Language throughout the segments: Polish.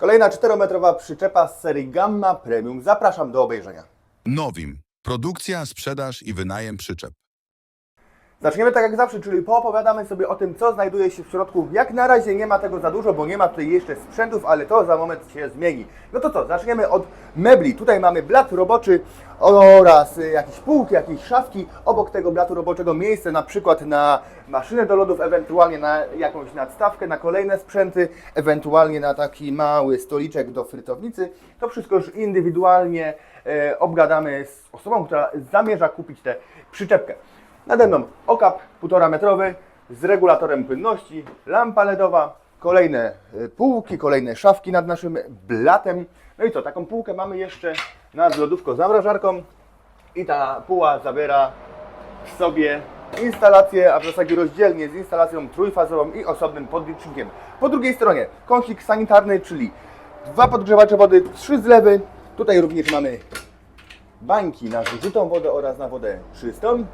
Kolejna 4-metrowa przyczepa z serii Gamma Premium. Zapraszam do obejrzenia. Nowim. Produkcja, sprzedaż i wynajem przyczep. Zaczniemy tak jak zawsze, czyli poopowiadamy sobie o tym, co znajduje się w środku. Jak na razie nie ma tego za dużo, bo nie ma tutaj jeszcze sprzętów, ale to za moment się zmieni. No to co, zaczniemy od mebli. Tutaj mamy blat roboczy oraz y, jakieś półki, jakieś szafki. Obok tego blatu roboczego miejsce na przykład na maszynę do lodów, ewentualnie na jakąś nadstawkę, na kolejne sprzęty, ewentualnie na taki mały stoliczek do frytownicy. To wszystko już indywidualnie e, obgadamy z osobą, która zamierza kupić tę przyczepkę. Nade mną okap 1,5 metrowy z regulatorem płynności, lampa LEDowa, kolejne y, półki, kolejne szafki nad naszym blatem. No i co, taką półkę mamy jeszcze nad lodówką zamrażarką i ta póła zawiera w sobie instalację, a w zasadzie rozdzielnie z instalacją trójfazową i osobnym podlicznikiem. Po drugiej stronie kącik sanitarny, czyli dwa podgrzewacze wody, trzy zlewy. Tutaj również mamy bańki na zużytą wodę oraz na wodę czystą.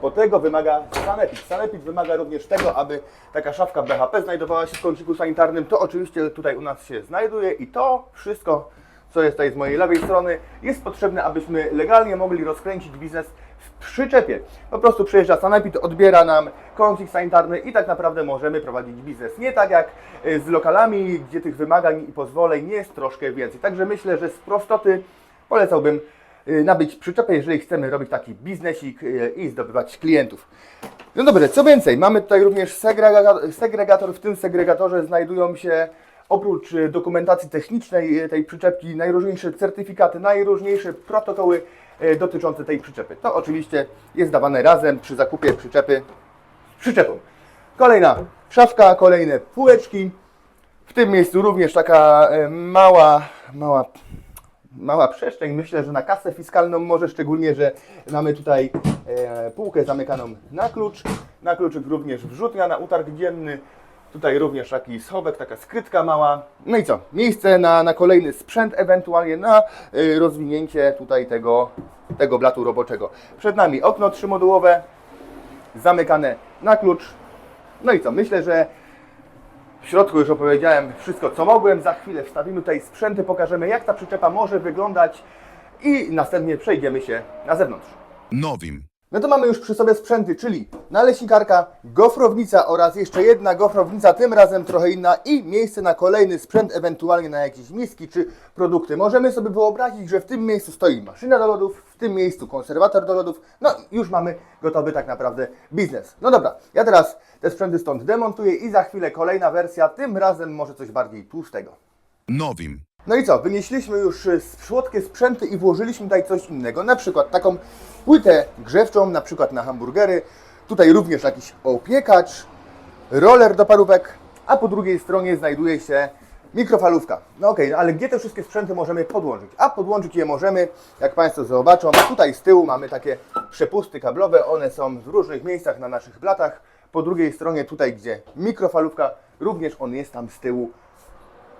Po tego wymaga sanepid. Sanepid wymaga również tego, aby taka szafka BHP znajdowała się w kąciku sanitarnym. To oczywiście tutaj u nas się znajduje i to wszystko, co jest tutaj z mojej lewej strony, jest potrzebne, abyśmy legalnie mogli rozkręcić biznes w przyczepie. Po prostu przyjeżdża sanepid, odbiera nam kącik sanitarny i tak naprawdę możemy prowadzić biznes. Nie tak jak y, z lokalami, gdzie tych wymagań i pozwoleń jest troszkę więcej. Także myślę, że z prostoty polecałbym nabyć przyczepę, jeżeli chcemy robić taki biznesik y, i zdobywać klientów. No dobrze, co więcej, mamy tutaj również segrega- segregator. W tym segregatorze znajdują się oprócz y, dokumentacji technicznej y, tej przyczepki najróżniejsze certyfikaty, najróżniejsze protokoły y, dotyczące tej przyczepy. To oczywiście jest dawane razem przy zakupie przyczepy przyczepą. Kolejna szafka, kolejne półeczki. W tym miejscu również taka mała, mała, mała przestrzeń. Myślę, że na kasę fiskalną może szczególnie, że mamy tutaj e, półkę zamykaną na klucz. Na kluczyk również wrzutnia na utarg dzienny. Tutaj również taki schowek, taka skrytka mała. No i co? Miejsce na, na kolejny sprzęt, ewentualnie na e, rozwinięcie tutaj tego, tego blatu roboczego. Przed nami okno trzymodułowe, zamykane na klucz. No i co? Myślę, że w środku już opowiedziałem wszystko, co mogłem. Za chwilę wstawimy tutaj sprzęty, pokażemy, jak ta przyczepa może wyglądać i następnie przejdziemy się na zewnątrz. Nowim. No to mamy już przy sobie sprzęty, czyli naleśnikarka, gofrownica oraz jeszcze jedna gofrownica, tym razem trochę inna i miejsce na kolejny sprzęt, ewentualnie na jakieś miski czy produkty. Możemy sobie wyobrazić, że w tym miejscu stoi maszyna do lodów, w tym miejscu konserwator do lodów, no i już mamy gotowy tak naprawdę biznes. No dobra, ja teraz te sprzęty stąd demontuję i za chwilę kolejna wersja, tym razem może coś bardziej tłustego. Nowim. No i co? Wynieśliśmy już y, słodkie sprzęty i włożyliśmy tutaj coś innego. Na przykład taką płytę grzewczą, na przykład na hamburgery. Tutaj również jakiś opiekacz, roller do parówek, a po drugiej stronie znajduje się mikrofalówka. No okej, ale gdzie te wszystkie sprzęty możemy podłączyć? A podłączyć je możemy, jak Państwo zobaczą, tutaj z tyłu mamy takie przepusty kablowe. One są w różnych miejscach na naszych blatach. Po drugiej stronie tutaj, gdzie mikrofalówka, również on jest tam z tyłu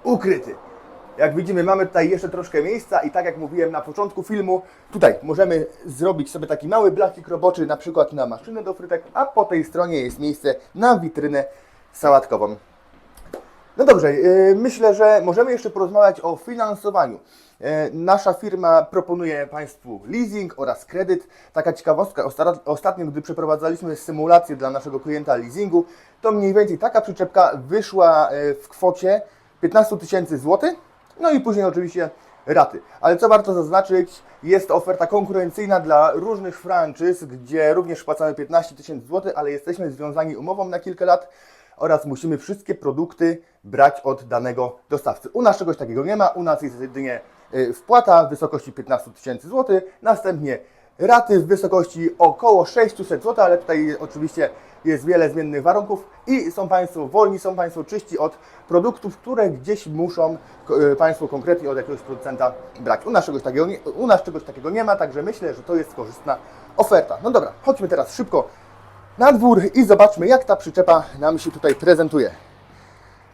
ukryty. Jak widzimy, mamy tutaj jeszcze troszkę miejsca i tak jak mówiłem na początku filmu, tutaj możemy zrobić sobie taki mały blacik roboczy, na przykład na maszynę do frytek, a po tej stronie jest miejsce na witrynę sałatkową. No dobrze, yy, myślę, że możemy jeszcze porozmawiać o finansowaniu. Yy, Nasza firma proponuje Państwu leasing oraz kredyt. Taka ciekawostka, osta- ostatnio gdy przeprowadzaliśmy symulację dla naszego klienta leasingu, to mniej więcej taka przyczepka wyszła yy, w kwocie 15 tysięcy złotych, no i później oczywiście raty. Ale co warto zaznaczyć, jest to oferta konkurencyjna dla różnych franczyz, gdzie również płacamy 15 tysięcy złotych, ale jesteśmy związani umową na kilka lat oraz musimy wszystkie produkty brać od danego dostawcy. U nas czegoś takiego nie ma, u nas jest jedynie y, wpłata w wysokości 15 tysięcy złotych, następnie raty w wysokości około 600 zł, ale tutaj oczywiście jest wiele zmiennych warunków i są Państwo wolni, są Państwo czyści od produktów, które gdzieś muszą y, Państwo konkretnie od jakiegoś producenta brać. U nas, czegoś takiego nie, u nas czegoś takiego nie ma, także myślę, że to jest korzystna oferta. No dobra, chodźmy teraz szybko na dwór i zobaczmy, jak ta przyczepa nam się tutaj prezentuje.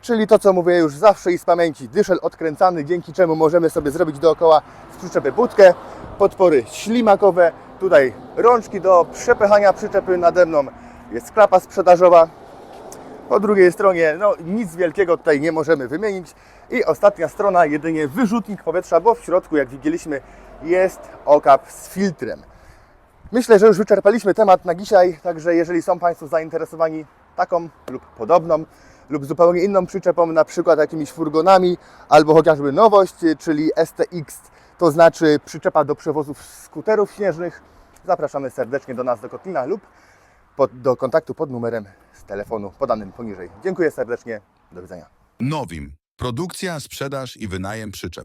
Czyli to, co mówię już zawsze i z pamięci, dyszel odkręcany, dzięki czemu możemy sobie zrobić dookoła z przyczepy budkę, podpory ślimakowe, tutaj rączki do przepychania przyczepy nade mną, jest klapa sprzedażowa, Po drugiej stronie, no nic wielkiego tutaj nie możemy wymienić. I ostatnia strona, jedynie wyrzutnik powietrza, bo w środku, jak widzieliśmy, jest okap z filtrem. Myślę, że już wyczerpaliśmy temat na dzisiaj, także jeżeli są Państwo zainteresowani taką lub podobną lub zupełnie inną przyczepą, na przykład jakimiś furgonami albo chociażby nowość, czyli STX, to znaczy przyczepa do przewozów skuterów śnieżnych, zapraszamy serdecznie do nas do Kotlina lub pod, do kontaktu pod numerem z telefonu podanym poniżej. Dziękuję serdecznie, do widzenia. Nowim. Produkcja, sprzedaż i wynajem przyczep.